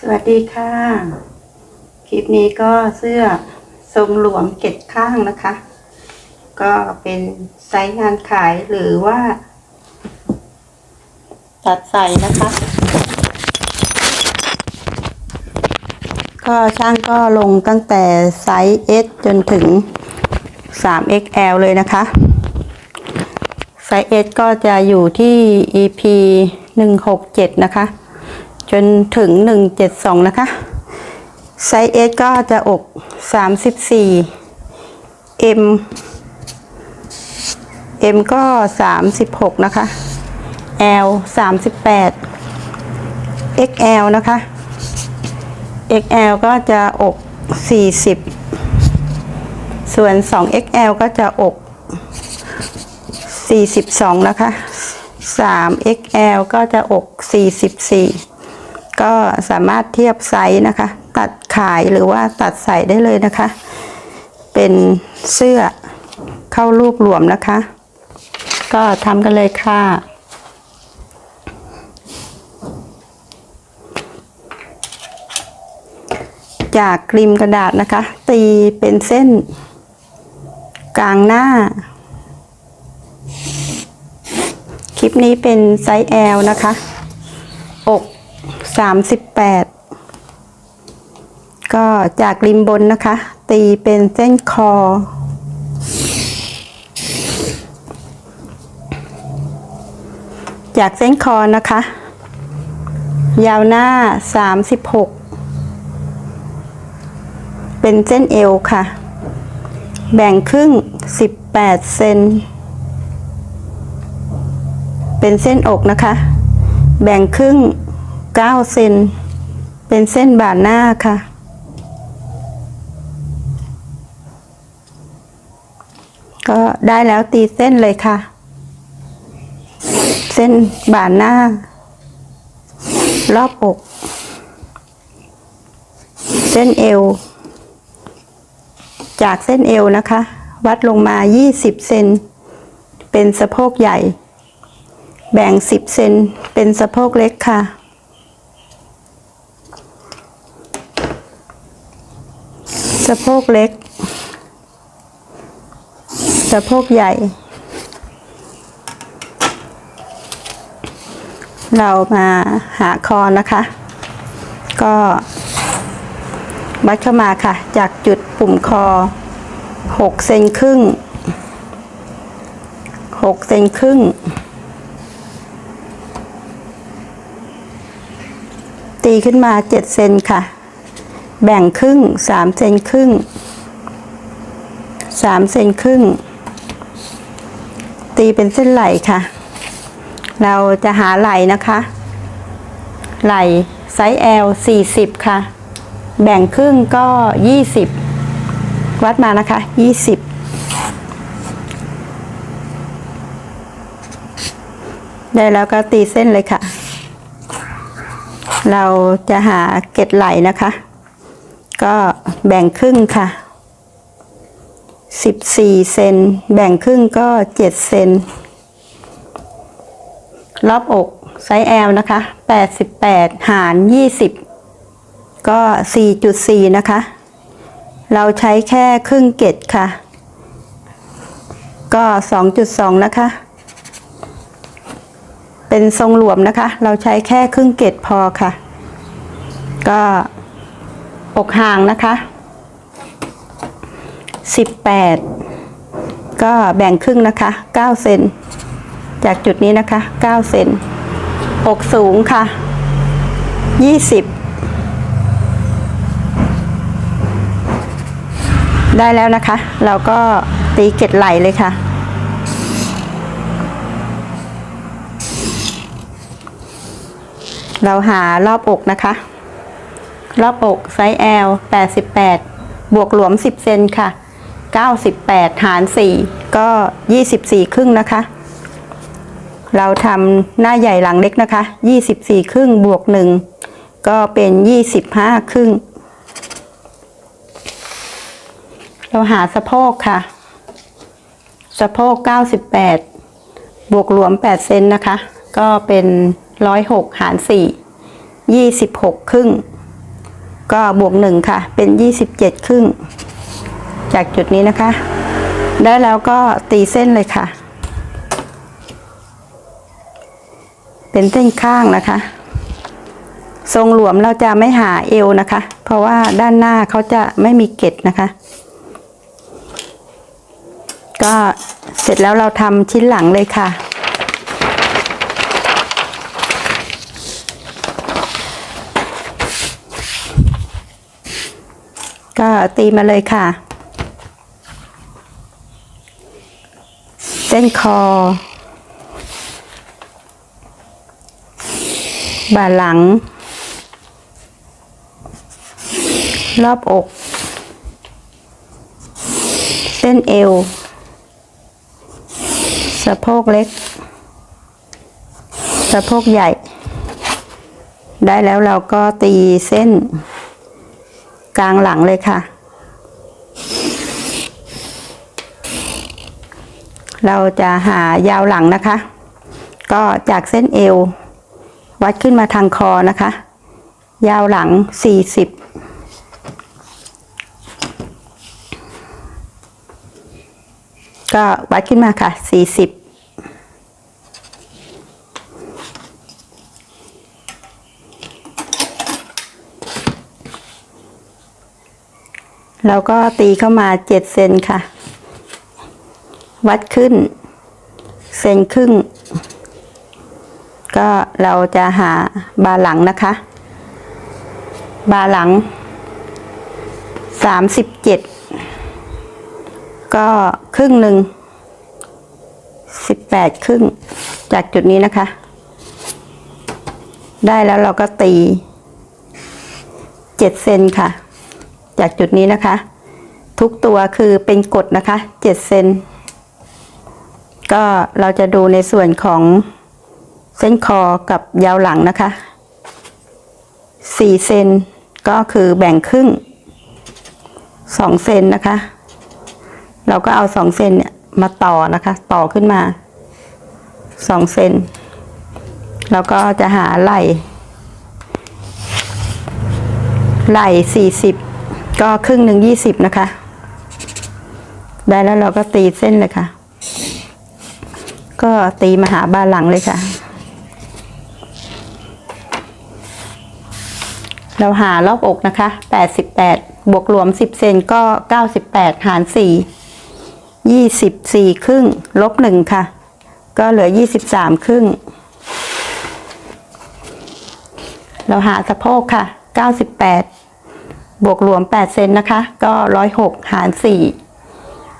สวัสดีค่ะ คลิปนี้ก็เสื้อทรงหลวมเก็ดข้างนะคะ ก็เป็นไซส์งานขายหรือว่า ตัดใส่นะคะ ก็ช่างก็ลงตั้งแต่ไซส์ S จนถึง 3XL เลยนะคะ ไซส์ S ก็จะอยู่ที่ EP 167 นะคะ จนถึง 172 นะคะ ไซส์ S ก็จะอก 34 M M ก็ 36 นะคะ L 38 XL นะคะ XL ก็จะอก 40 ส่วน 2XL ก็จะอก 42 นะคะ 3XL ก็จะอก 44 ก็สามารถเทียบไซส์นะคะ ตัดขายหรือว่าตัดใส่ได้เลยนะคะ เป็นเสื้อเข้ารูปหลวมนะคะ ก็ทำกันเลยค่ะจากกริมกระดาษนะคะ ตีเป็นเส้น กลางหน้า คลิปนี้เป็นไซส์ L นะคะ อก 38ก็จากริมบนนะคะ ตีเป็นเส้นคอ จากเส้นคอนะคะ ยาวหน้า36เป็นเส้นเอวค่ะ แบ่งครึ่ง18เซนเป็นเส้นอกนะคะ แบ่งครึ่ง 9 เซน เป็นเส้นบ่าหน้าค่ะ ก็ได้แล้วตีเส้นเลยค่ะ เส้นบ่าหน้า รอบอก เส้นเอว จากเส้นเอวนะคะ วัดลงมา 20 เซน เป็นสะโพกใหญ่แบ่ง 10 เซน เป็นสะโพกเล็กค่ะ สะโพกเล็ก สะโพกใหญ่ เรามาหาคอนะคะ ก็วัดเข้ามาค่ะ จากจุดปุ่มคอ6เซนครึ่ง6เซนครึ่ง ตีขึ้นมา7เซนค่ะ แบ่งครึ่ง3เซนครึ่ง3เซนครึ่ง ตีเป็นเส้นไหลค่ะ เราจะหาไหลนะคะ ไหลไซส์ L 40 ค่ะ แบ่งครึ่งก็ 20 วัดมานะคะ 20ได้แล้วก็ตีเส้นเลยค่ะ เราจะหาเกล็ดไหลนะคะ ก็แบ่งครึ่งค่ะ 14 เซน แบ่งครึ่งก็ 7 เซน รอบอกไซส์ L นะคะ 88 หาร 20 ก็ 4.4 นะคะ เราใช้แค่ครึ่งเกตค่ะ ก็ 2.2 นะคะ เป็นทรงหลวมนะคะ เราใช้แค่ครึ่งเกตพอค่ะ ก็ อกห่างนะคะ 18 ก็แบ่งครึ่งนะคะ 9 เซน จากจุดนี้นะคะ 9 เซนอกสูงค่ะ 20 ได้แล้วนะคะ เราก็ตีเกล็ดไหลเลยค่ะเราหารอบอกนะคะ รอบอกไซส์ L 88 บวกหลวม 10 เซนค่ะ 98 หาร 4 ก็ 24 ครึ่งนะคะ เราทำหน้าใหญ่หลังเล็กนะคะ 24 ครึ่งบวก 1 ก็เป็น 25 ครึ่ง เราหาสะโพกค่ะ สะโพก 98 บวกรวม 8 เซนนะคะ ก็เป็น 106 หาร 4 26 ครึ่ง ก็บวกหนึ่งค่ะ เป็นยี่สิบเจ็ดครึ่ง จากจุดนี้นะคะ ได้แล้วก็ตีเส้นเลยค่ะ เป็นเส้นข้างนะคะ ทรงหลวมเราจะไม่หาเอวนะคะ เพราะว่าด้านหน้าเขาจะไม่มีเกล็ดนะคะ ก็เสร็จแล้วเราทำชิ้นหลังเลยค่ะ ก็ตีมาเลยค่ะ เส้นคอ บ่าหลัง รอบอก เส้นเอว สะโพกเล็ก สะโพกใหญ่ ได้แล้วเราก็ตีเส้น กลางหลังเลยค่ะ เราจะหายาวหลังนะคะ ก็จากเส้นเอว วัดขึ้นมาทางคอนะคะ ยาวหลัง 40ก็วัดขึ้นมาค่ะ 40 เราก็ตีเข้ามา7เซนค่ะ วัดขึ้น เซนครึ่ง ก็เราจะหาบาหลังนะคะ บาหลัง37ก็ครึ่งหนึ่ง18ครึ่งจากจุดนี้นะคะ ได้แล้วเราก็ตี7เซนค่ะ จากจุดนี้นะคะ ทุกตัวคือเป็นกฎนะคะ7เซนก็เราจะดูในส่วนของเส้นคอกับยาวหลังนะคะ4เซนก็คือแบ่งครึ่ง2เซนนะคะ เราก็เอา2เซนเนี่ยมาต่อนะคะ ต่อขึ้นมา2เซนแล้วก็จะหาไหล่ไหล่สี่สิบ ก็ครึ่งหนึ่งยี่สิบนะคะ ได้แล้วเราก็ตีเส้นเลยค่ะ ก็ตีมาหาบ้านหลังเลยค่ะ เราหารอบอกนะคะแปดสิบแปดบวกรวมสิบเซนก็เก้าสิบแปดหารสี่ยี่สิบสี่ครึ่ง ลบหนึ่งค่ะ ก็เหลือยี่สิบสามครึ่ง เราหาสะโพกค่ะ98บแปด บวกรวม 8 เซนนะคะ ก็ 106 หาร 4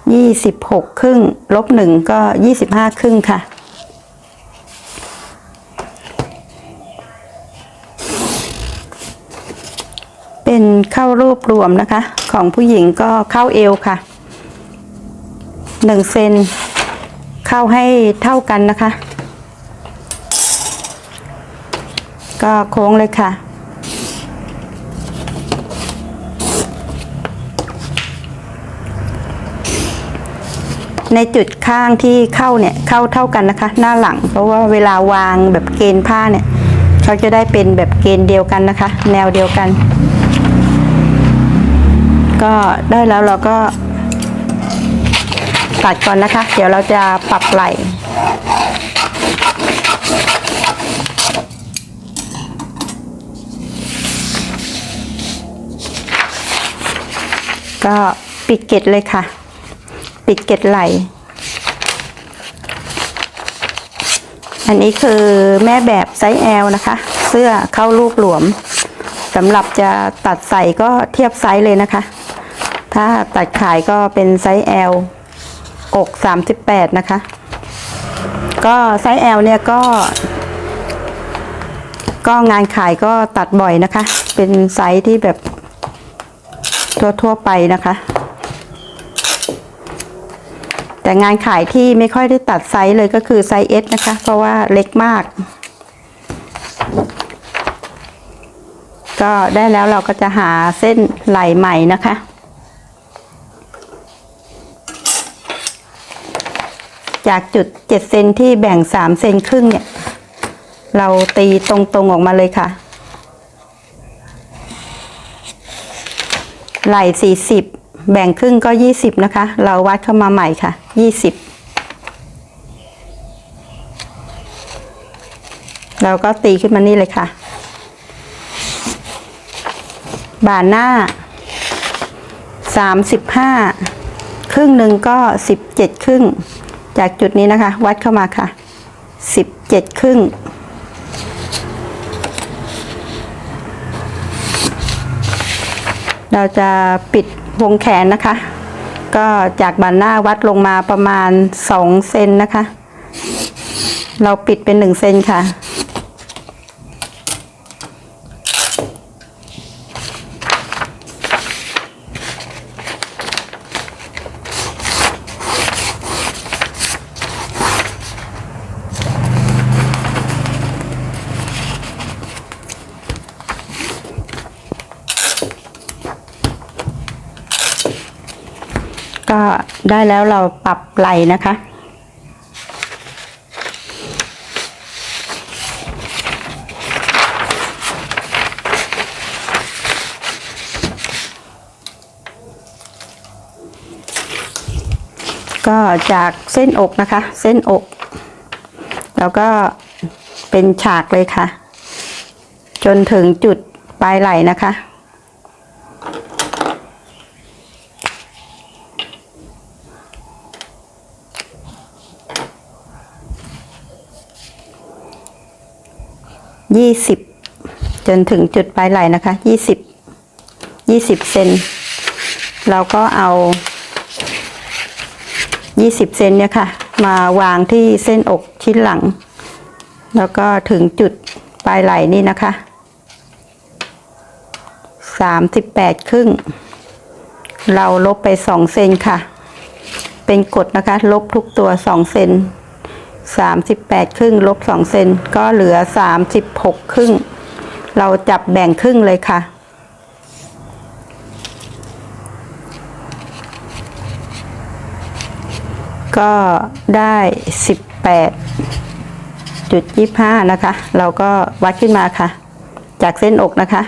26 ครึ่ง ลบ 1 ก็ 25 ครึ่งค่ะ เป็นเข้ารูปรวมนะคะ ของผู้หญิงก็เข้าเอวค่ะ 1 เซนเข้าให้เท่ากันนะคะ ก็โค้งเลยค่ะ ในจุดข้างที่เข้าเนี่ยเข้าเท่ากันนะคะ หน้าหลัง เพราะว่าเวลาวางแบบเกณฑ์ผ้าเนี่ยเขาจะได้เป็นแบบเกณฑ์เดียวกันนะคะ แนวเดียวกัน ก็ได้แล้วเราก็ตัดก่อนนะคะ เดี๋ยวเราจะปรับไหล่ก็ปิดเกล็ดเลยค่ะ ปิดเกล็ดไหล อันนี้คือแม่แบบไซส์ L นะคะ เสื้อเข้ารูปหลวมสำหรับจะตัดใส่ก็เทียบไซส์เลยนะคะ ถ้าตัดขายก็เป็นไซส์ L อก38 นะคะ ก็ไซส์ L เนี่ยก็ ก็งานขายก็ตัดบ่อยนะคะ เป็นไซส์ที่แบบทั่วๆไปนะคะ แต่งานขายที่ไม่ค่อยได้ตัดไซส์เลยก็คือไซส์ S นะคะ เพราะว่าเล็กมาก ก็ได้แล้วเราก็จะหาเส้นไหลใหม่นะคะ จากจุด7เซนที่แบ่ง3เซนครึ่งเนี่ย เราตีตรงๆออกมาเลยค่ะ ไหล่สี่สิบ แบ่งครึ่งก็ยี่สิบนะคะ เราวัดเข้ามาใหม่ค่ะยี่สิบเราก็ตีขึ้นมานี่เลยค่ะบ่าหน้าสามสิบห้าครึ่งหนึ่งก็สิบเจ็ดครึ่ง จากจุดนี้นะคะ วัดเข้ามาค่ะสิบเจ็ดครึ่งเราจะปิด วงแขนนะคะ ก็จากบันหน้าวัดลงมาประมาณสองเซนนะคะ เราปิดเป็นหนึ่งเซนค่ะ ก็ ได้แล้วเราปรับไหล่นะคะ ก็จากเส้นอกนะคะ เส้นอก แล้วก็เป็นฉากเลยค่ะ จนถึงจุดปลายไหล่นะคะ ยี่สิบจนถึงจุดปลายไหล่นะคะยี่สิบยี่สิบเซนเราก็เอายี่สิบเซนเนี่ยค่ะ มาวางที่เส้นอกชิ้นหลัง แล้วก็ถึงจุดปลายไหล่นี่นะคะสามสิบแปดครึ่ง เราลบไปสองเซนค่ะ เป็นกฎนะคะ ลบทุกตัวสองเซน สามสิบแปดครึ่งลบสองเซนก็เหลือสามสิบหกครึ่ง เราจับแบ่งครึ่งเลยค่ะ ก็ได้สิบแปดจุดยี่ห้านะคะ เราก็วัดขึ้นมาค่ะ จากเส้นอกนะคะ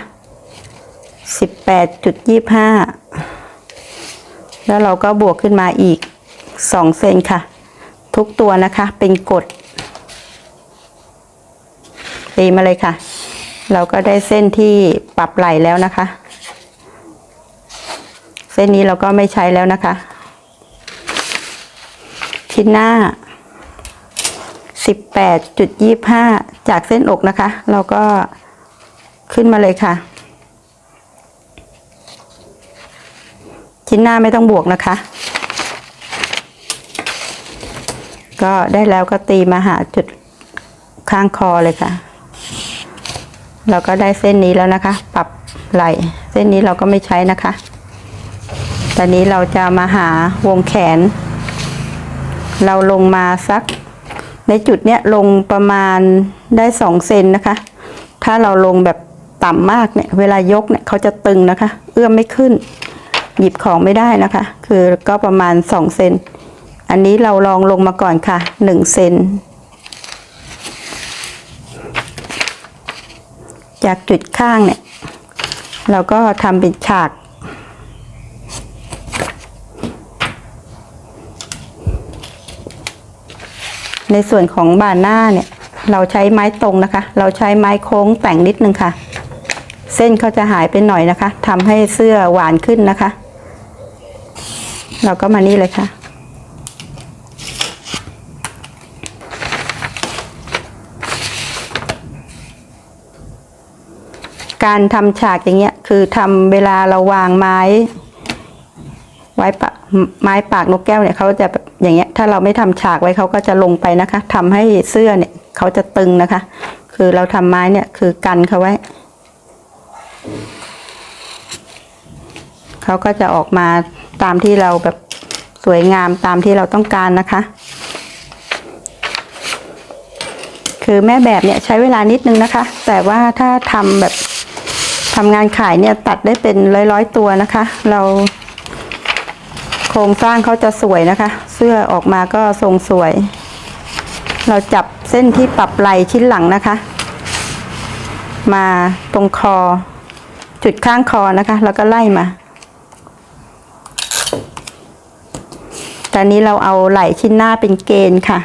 สิบแปดจุดยี่ห้าแล้วเราก็บวกขึ้นมาอีกสองเซนค่ะ ทุกตัวนะคะ เป็นกฎตีมาเลยค่ะ เราก็ได้เส้นที่ปรับไหลแล้วนะคะ เส้นนี้เราก็ไม่ใช้แล้วนะคะ ชิ้นหน้า 18.25 จากเส้นอกนะคะ เราก็ขึ้นมาเลยค่ะ ชิ้นหน้าไม่ต้องบวกนะคะ ก็ได้แล้วก็ตีมาหาจุดข้างคอเลยค่ะ เราก็ได้เส้นนี้แล้วนะคะ ปรับไหลเส้นนี้เราก็ไม่ใช้นะคะตอนนี้เราจะมาหาวงแขน เราลงมาสัก ในจุดเนี้ยลงประมาณได้สองเซนนะคะ ถ้าเราลงแบบต่ำมากเนี่ย เวลายกเนี่ยเขาจะตึงนะคะ เอื้อมไม่ขึ้น หยิบของไม่ได้นะคะ คือก็ประมาณสองเซน อันนี้เราลองลงมาก่อนค่ะหนึ่งเซนจากจุดข้างเนี่ย เราก็ทำเป็นฉากในส่วนของบานหน้าเนี่ย เราใช้ไม้ตรงนะคะ เราใช้ไม้โค้งแต่งนิดนึงค่ะ เส้นเขาจะหายไปหน่อยนะคะทำให้เสื้อหวานขึ้นนะคะ เราก็มานี่เลยค่ะ การทำฉากอย่างเงี้ย คือทำเวลาเราวางไม้ ไว้ปะไม้ปากนกแก้วเนี่ยเขาจะอย่างเงี้ย ถ้าเราไม่ทำฉากไว้เขาก็จะลงไปนะคะทำให้เสื้อเนี่ยเขาจะตึงนะคะ คือเราทำไม้เนี่ยคือกันเขาไว้เขาก็จะออกมาตามที่เราแบบสวยงามตามที่เราต้องการนะคะ คือแม่แบบเนี่ยใช้เวลานิดนึงนะคะ แต่ว่าถ้าทำแบบ ทำงานขายเนี่ยตัดได้เป็นร้อยๆตัวนะคะ เราโครงสร้างเขาจะสวยนะคะ เสื้อออกมาก็ทรงสวย เราจับเส้นที่ปรับไหลชิ้นหลังนะคะ มาตรงคอ จุดข้างคอนะคะ แล้วก็ไล่มาตอนนี้เราเอาไหลชิ้นหน้าเป็นเกณฑ์ค่ะ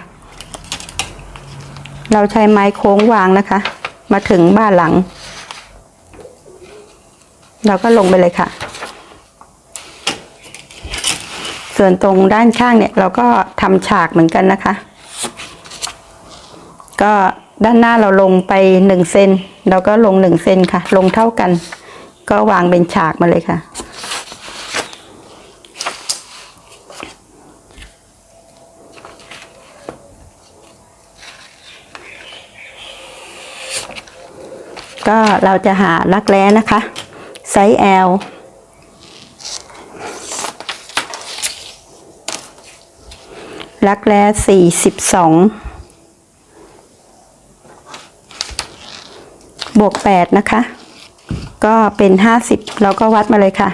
เราใช้ไม้โค้งวางนะคะ มาถึงบ้านหลัง เราก็ลงไปเลยค่ะ ส่วนตรงด้านข้างเนี่ย เราก็ทำฉากเหมือนกันนะคะ ก็ด้านหน้าเราลงไปหนึ่งเซนเราก็ลงหนึ่งเซนค่ะ ลงเท่ากัน ก็วางเป็นฉากมาเลยค่ะ ก็เราจะหารักแร้นะคะ ไซส์ L รักแร้สี่สิบสองบวกแปดนะคะ ก็เป็นห้าสิบเราก็วัดมาเลยค่ะ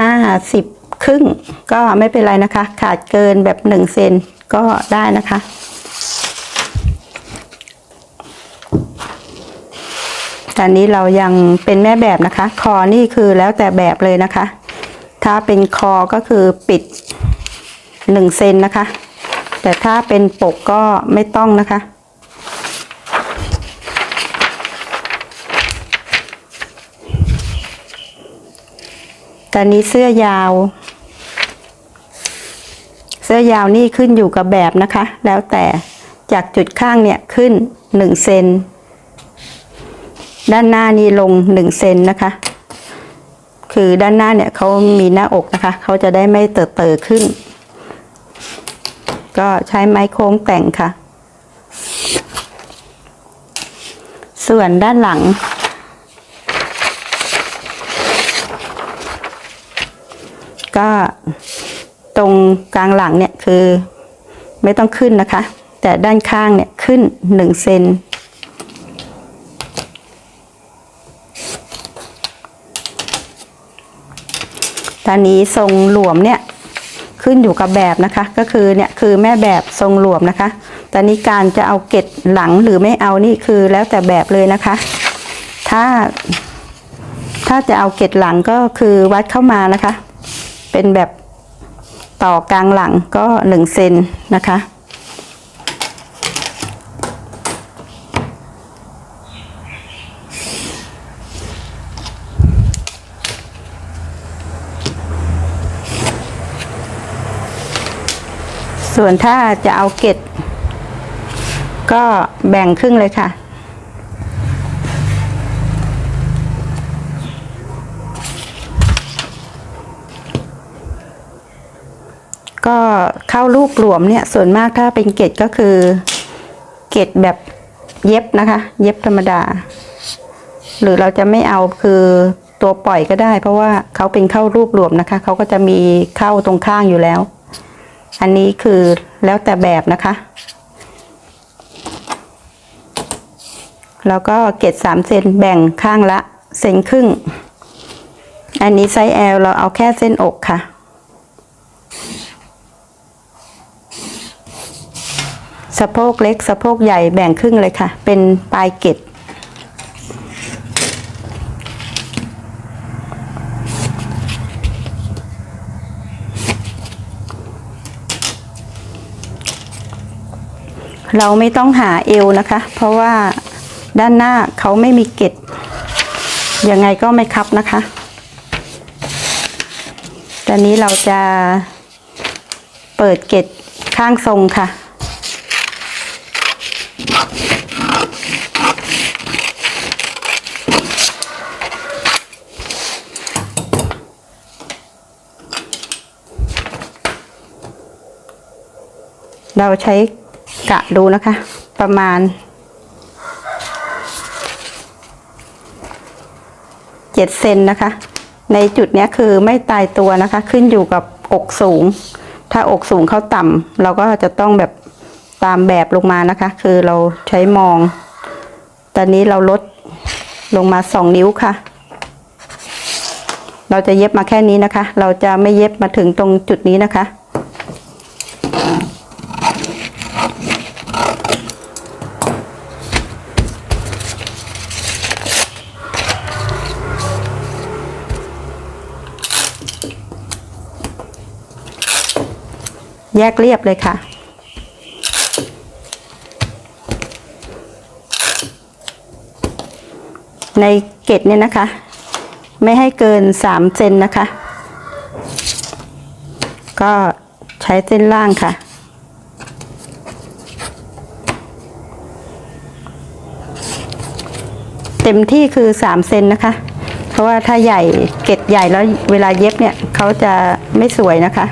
ห้าสิบ ครึ่งก็ไม่เป็นไรนะคะ ขาดเกินแบบหนึ่งเซนก็ได้นะคะ ตอนนี้เรายังเป็นแม่แบบนะคะ คอนี่คือแล้วแต่แบบเลยนะคะ ถ้าเป็นคอก็คือปิดหนึ่งเซนนะคะ แต่ถ้าเป็นปกก็ไม่ต้องนะคะตอนนี้เสื้อยาว สื้อยาวนี่ขึ้นอยู่กับแบบนะคะ แล้วแต่จากจุดข้างเนี่ยขึ้นหนึ่งเซนด้านหน้านี่ลงหนึ่งเซนนะคะ คือด้านหน้าเนี่ยเขามีหน้าอกนะคะเขาจะได้ไม่เติบเติขึ้น ก็ใช้ไม้โค้งแต่งค่ะ ส่วนด้านหลัง ก็ ตรงกลางหลังเนี่ยคือไม่ต้องขึ้นนะคะ แต่ด้านข้างเนี่ยขึ้นหนึ่งเซนตอนนี้ทรงหลวมเนี่ยขึ้นอยู่กับแบบนะคะ ก็คือเนี่ยคือแม่แบบทรงหลวมนะคะ ตอนนี้การจะเอาเกล็ดหลังหรือไม่เอานี่คือแล้วแต่แบบเลยนะคะ ถ้า ถ้าจะเอาเกล็ดหลังก็คือวัดเข้ามานะคะ เป็นแบบ ต่อกลางหลังก็หนึ่งเซนนะคะ ส่วนถ้าจะเอาเกล็ดก็แบ่งครึ่งเลยค่ะ ก็เข้ารูปหลวมเนี่ยส่วนมากถ้าเป็นเกล็ดก็คือ เกล็ดแบบเย็บนะคะ เย็บธรรมดา หรือเราจะไม่เอาคือตัวปล่อยก็ได้ เพราะว่าเขาเป็นเข้ารูปหลวมนะคะเขาก็จะมีเข้าตรงข้างอยู่แล้ว อันนี้คือแล้วแต่แบบนะคะ แล้วก็เกล็ดสามเซนแบ่งข้างละเซนครึ่ง อันนี้ไซส์ L เราเอาแค่เส้นอกค่ะ สะโพกเล็กสะโพกใหญ่แบ่งครึ่งเลยค่ะ เป็นปลายเกล็ดเราไม่ต้องหาเอวนะคะ เพราะว่าด้านหน้าเขาไม่มีเกล็ดยังไงก็ไม่คับนะคะตอนนี้เราจะเปิดเกล็ดข้างทรงค่ะ เราใช้กะดูนะคะ ประมาณเจ็ดเซนนะคะ ในจุดนี้คือไม่ตายตัวนะคะ ขึ้นอยู่กับอกสูง ถ้าอกสูงเข้าต่ำเราก็จะต้องแบบ ตามแบบลงมานะคะ คือเราใช้มอง ตอนนี้เราลดลงมาสองนิ้วค่ะ เราจะเย็บมาแค่นี้นะคะ เราจะไม่เย็บมาถึงตรงจุดนี้นะคะ แยกเรียบเลยค่ะ ในเกตเนี่ยนะคะ ไม่ให้เกินสามเซนนะคะ ก็ใช้เส้นล่างค่ะ เต็มที่คือสามเซนนะคะ เพราะว่าถ้าใหญ่เกตใหญ่แล้วเวลาเย็บเนี่ยเขาจะไม่สวยนะคะ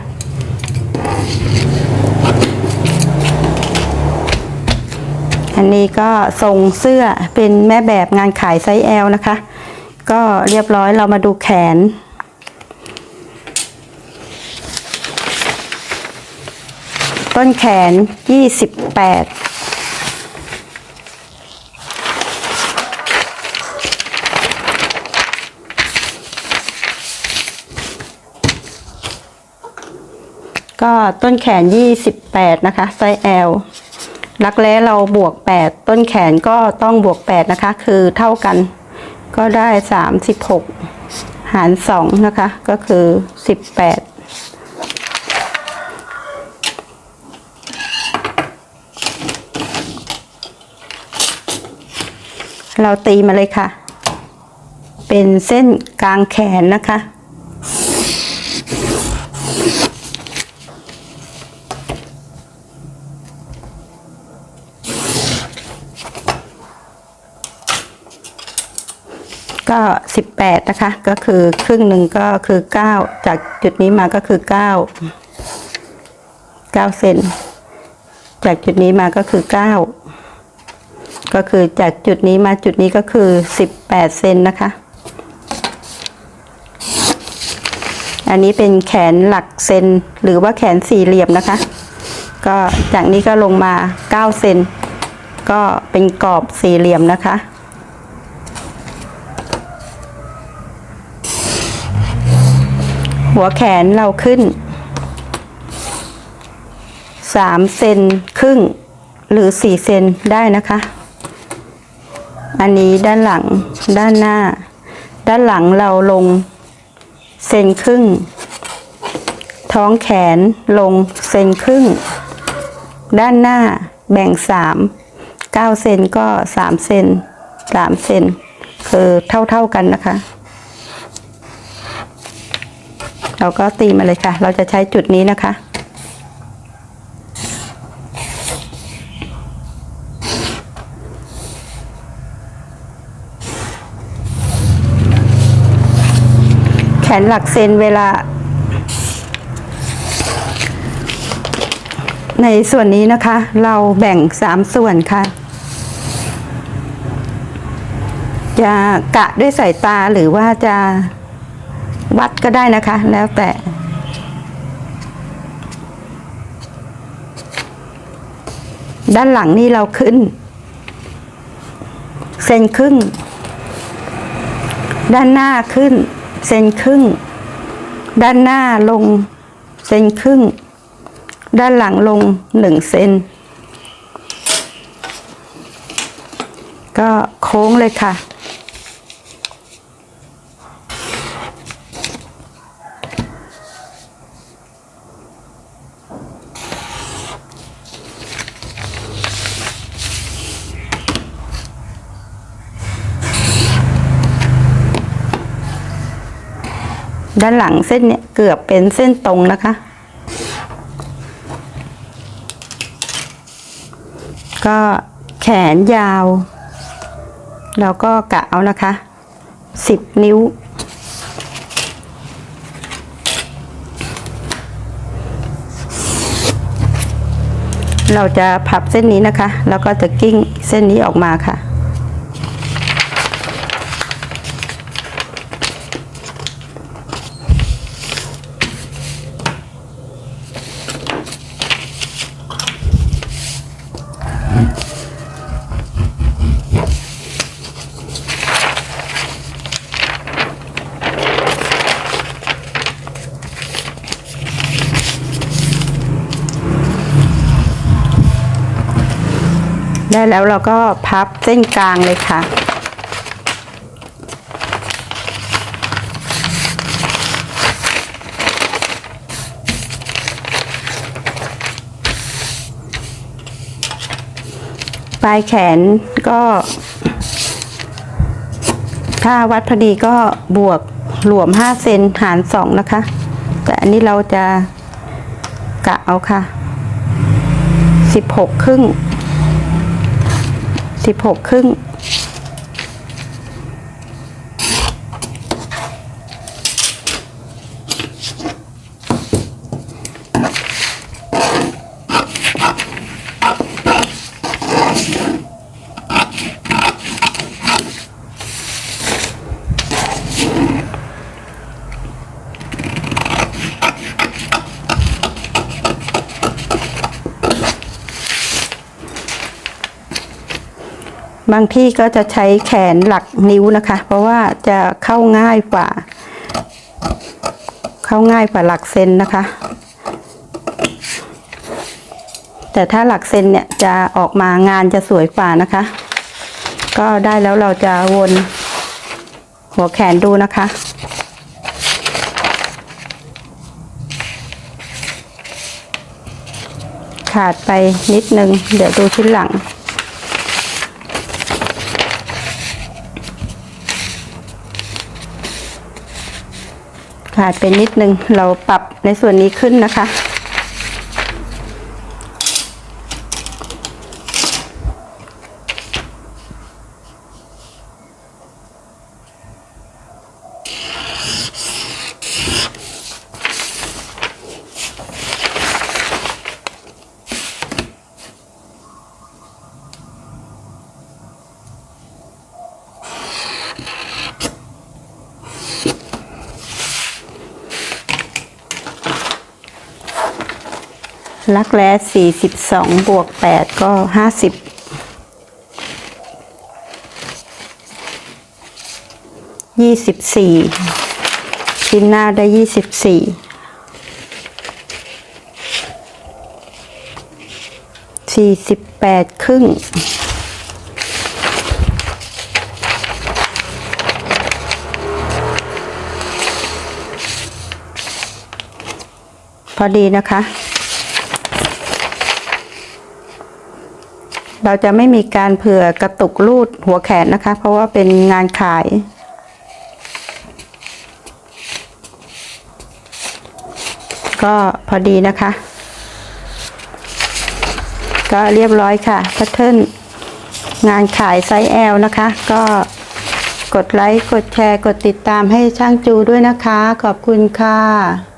อันนี้ก็ทรงเสื้อเป็นแม่แบบงานขายไซส์ L นะคะ ก็เรียบร้อยเรามาดูแขน ต้นแขน 28ก็ต้นแขน 28 นะคะ ไซส์ L รักแร้เราบวก 8 ต้นแขนก็ต้องบวก 8 นะคะ คือเท่ากัน ก็ได้ 36 หาร 2 นะคะ ก็คือ 18เราตีมาเลยค่ะ เป็นเส้นกลางแขนนะคะ ก็สิบแปดนะคะ ก็คือครึ่งหนึ่งก็คือเก้าจากจุดนี้มาก็คือเก้าเก้าเซน จากจุดนี้มาก็คือเก้าก็คือจากจุดนี้มาจุดนี้ก็คือสิบแปดเซนนะคะ อันนี้เป็นแขนหลักเซนหรือว่าแขนสี่เหลี่ยมนะคะ ก็จากนี้ก็ลงมาเก้าเซน ก็เป็นกรอบสี่เหลี่ยมนะคะ หัวแขนเราขึ้นสามเซนครึ่ง หรือสี่เซนได้นะคะ อันนี้ด้านหลังด้านหน้า ด้านหลังเราลงเซนครึ่ง ท้องแขนลงเซนครึ่ง ด้านหน้าแบ่งสามเก้าเซนก็สามเซนสามเซนคือเท่าๆกันนะคะ เราก็ตีมาเลยค่ะ เราจะใช้จุดนี้นะคะ แขนหลักเซนเวลา ในส่วนนี้นะคะ เราแบ่งสามส่วนค่ะจะกะด้วยสายตาหรือว่าจะ วัดก็ได้นะคะ แล้วแต่ด้านหลังนี่เราขึ้น เซนครึ่ง ด้านหน้าขึ้น เซนครึ่ง ด้านหน้าลง เซนครึ่ง ด้านหลังลงหนึ่งเซน ก็โค้งเลยค่ะานหลังเส้นเนี่ยเกือบเป็นเส้นตรงนะคะ ก็แขนยาวเราก็กะเอานะคะสิบนิ้ว เราจะพับเส้นนี้นะคะ แล้วก็จะกิ้งเส้นนี้ออกมาค่ะ แล้วเราก็พับเส้นกลางเลยค่ะ ปลายแขนก็ ถ้าวัดพอดีก็บวกหลวม 5 เซนหาร 2 นะคะ แต่อันนี้เราจะกะเอาค่ะ 16 ครึ่ง 16 ครึ่ง บางที่ก็จะใช้แขนหลักนิ้วนะคะ เพราะว่าจะเข้าง่ายกว่า เข้าง่ายกว่าหลักเซนนะคะ แต่ถ้าหลักเซนเนี่ยจะออกมางานจะสวยกว่านะคะ ก็ได้แล้วเราจะวนหัวแขนดูนะคะขาดไปนิดนึง เดี๋ยวดูชิ้นหลัง ขาดไปนิดนึงเราปรับในส่วนนี้ขึ้นนะคะ ลักแร้สี่สิบสองบวกแปดก็ห้าสิบยี่สิบสี่ชิ้นหน้าได้ยี่สิบสี่สี่สิบแปดครึ่งพอดีนะคะ เราจะไม่มีการเผื่อกระตุกรูดหัวแขนนะคะ เพราะว่าเป็นงานขาย ก็พอดีนะคะ ก็เรียบร้อยค่ะแพทเทิร์นงานขายไซส์ L นะคะ ก็กดไลค์ กดแชร์ กดติดตามให้ช่างจูด้วยนะคะ ขอบคุณค่ะ